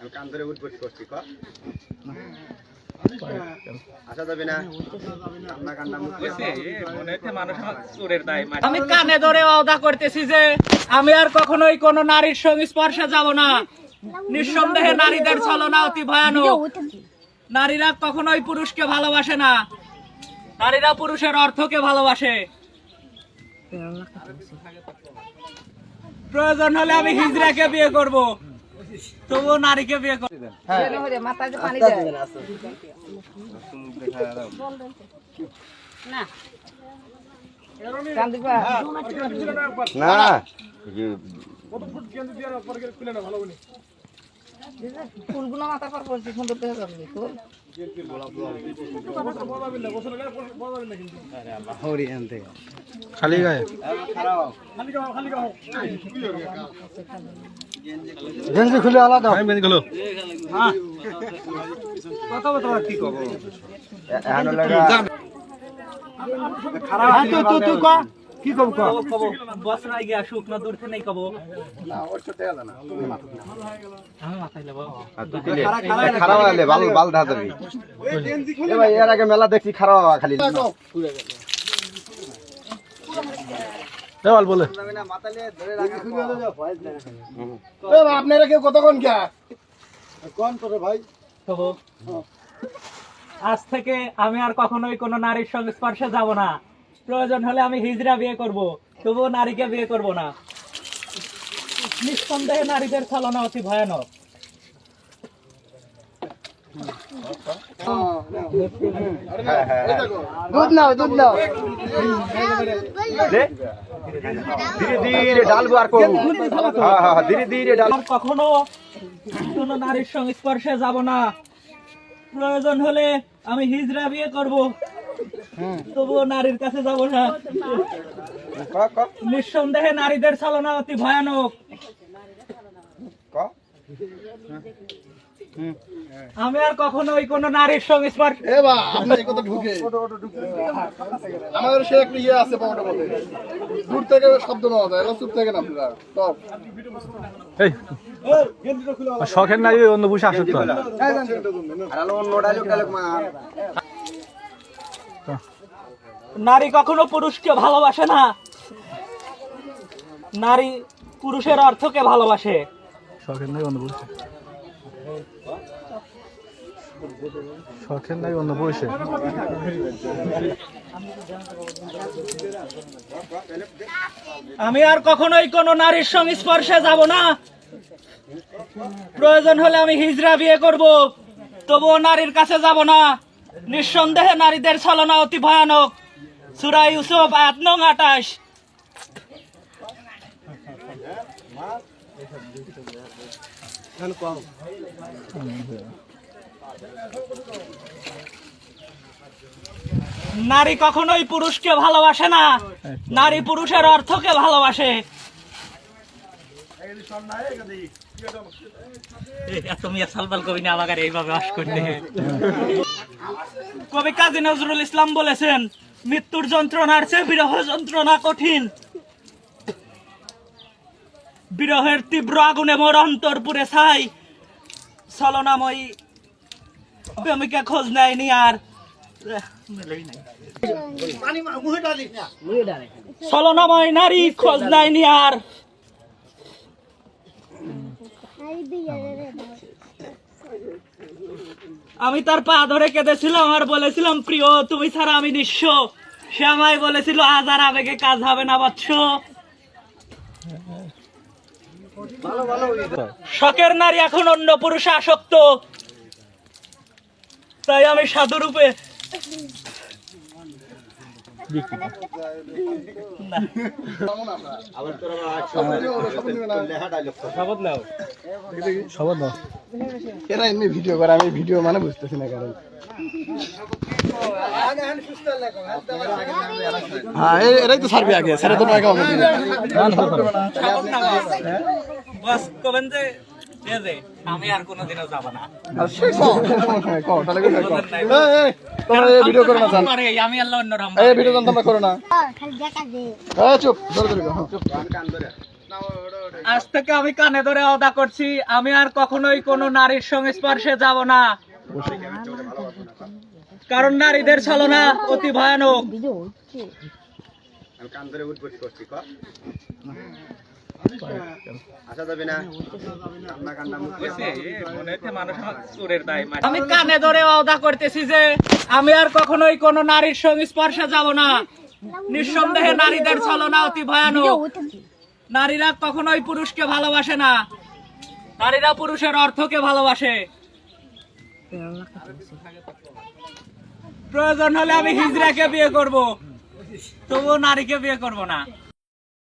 আমি কান ধরে উঠবস করছি ক? আমি কানে ধরে অদা করতেছি যে আমি আর কখনোই কোন নারীর সঙ্গে স্পর্শে যাব না। নিঃসন্দেহে নারীদের ছলনা অতি ভয়ানক। নারীরা কখনোই পুরুষকে ভালোবাসে না। নারীরা পুরুষের অর্থকে ভালোবাসে। প্রয়োজন হলে আমি হিজড়াকে বিয়ে করব। তবুও নারীকে বিয়ে করব না ফুলগুলো মাথার পর পড়ছি সুন্দর দেখে যাবে তোর খালি গায়ে। গেঞ্জি খুলে আলাদা। গেঞ্জি খুলো। এখন লাগা তুই। তুই তুই কি। কব বসরাই গিয়া শুকনো দূর থেকে নেই কব। খারাপ হলে বাল বাল ধা যাবি এ ভাই এর আগে মেলা দেখছি খারাপ খালি। দেওয়াল বলে। আপনারা কেউ কতক্ষণ কে কোন করে ভাই? আজ থেকে আমি আর কখনোই কোনো নারীর সঙ্গে স্পর্শে যাব না। প্রয়োজন হলে আমি হিজরা বিয়ে করব তবুও নারীকে বিয়ে করব না। নিঃসন্দেহে নারীদের ছলনা অতি ভয়ানক। দুধ নাও দুধ নাও। ধীরে ধীরে ডালবো আর করব। হ্যাঁ হ্যাঁ ধীরে ধীরে ডাল কখনো কোনো নারীর সঙ্গে স্পর্শে যাব না। প্রয়োজন হলে আমি হিজড়া বিয়ে করব। তবুও নারীর কাছে যাব না। নিঃসন্দেহে নারীদের চালনা অতি ভয়ানক। আমি আর কখনো ওই কোনো নারীর সঙ্গে স্পর্শ এ বা আপনার এই কথা ঢুকে আমাদের সে একটা ইয়ে আছে পাওয়াটা বলে দূর থেকে শব্দ যায় এলা চুপ থাকেন আপনারা সব এই শখের নাই ওই অন্য বসে আসত মার নারী কখনো পুরুষকে ভালোবাসে না। নারী পুরুষের অর্থকে ভালোবাসে। শখের নাই অন্য বসে। শখের নাই, অন্য বসে আমি আর কখনোই কোনো নারীর সংস্পর্শে স্পর্শে যাব না। প্রয়োজন হলে আমি হিজড়া বিয়ে করব, তবুও নারীর কাছে যাব না। নিঃসন্দেহে নারীদের ছলনা অতি ভয়ানক। সুরা ইউসুফ, আয়াত নং আটাশ নারী কখনোই পুরুষকে ভালোবাসে না। নারী পুরুষের অর্থকে ভালোবাসে। কবি কাজী নজরুল ইসলাম বলেছেন মৃত্যুর যন্ত্রণার চেয়ে বিরহ যন্ত্রণা কঠিন। বিরহের তীব্র আগুনে মোর অন্তর পুরে ছাই। ছলনাময়ী প্রেমিকা খোঁজ নেয়নি আর ছলনাময় নারী খোঁজ নেয়নি আর আমি তার পা ধরে কেঁদেছিলাম আর বলেছিলাম, প্রিয়, তুমি ছাড়া আমি নিঃস্ব। সে আমায় বলেছিল, আজ আর আবেগে কাজ হবে না, বৎস। শখের নারী এখন অন্য পুরুষে আসক্ত। তাই আমি সাধু এরা এমনি ভিডিও করে আমি ভিডিও মানে বুঝতেছি না কারণ। হ্যাঁ এরাই তো ছাড়বে আগে স্যারে তো টাকা হবে। বাস কবেন যে আমি আর কোনোদিনও যাব না। তোমরা এই ভিডিও করো না জান আমি আল্লাহ অন্য রহমান এই ভিডিও জান তোমরা করো না। খালি দেখা দে এই চুপ ধরে ধরে চুপ। আজ থেকে আমি কানে ধরে অদা করছি আমি আর কখনোই কোনো নারীর সংস্পর্শে যাব না। কারণ নারীদের ছলনা অতি ভয়ানক। আমি কান ধরে উঠবস করছি আমি কানে ধরে অদা করতেছি যে আমি আর কখনোই কোনো নারীর সংস্পর্শে যাব না। নিঃসন্দেহে নারীদের ছলনা অতি ভয়ানক। নারীরা কখনোই পুরুষকে ভালোবাসে না। নারীরা পুরুষের অর্থকে ভালোবাসে। প্রয়োজন হলে আমি হিজড়াকে বিয়ে করব, তবুও নারীকে বিয়ে করব না।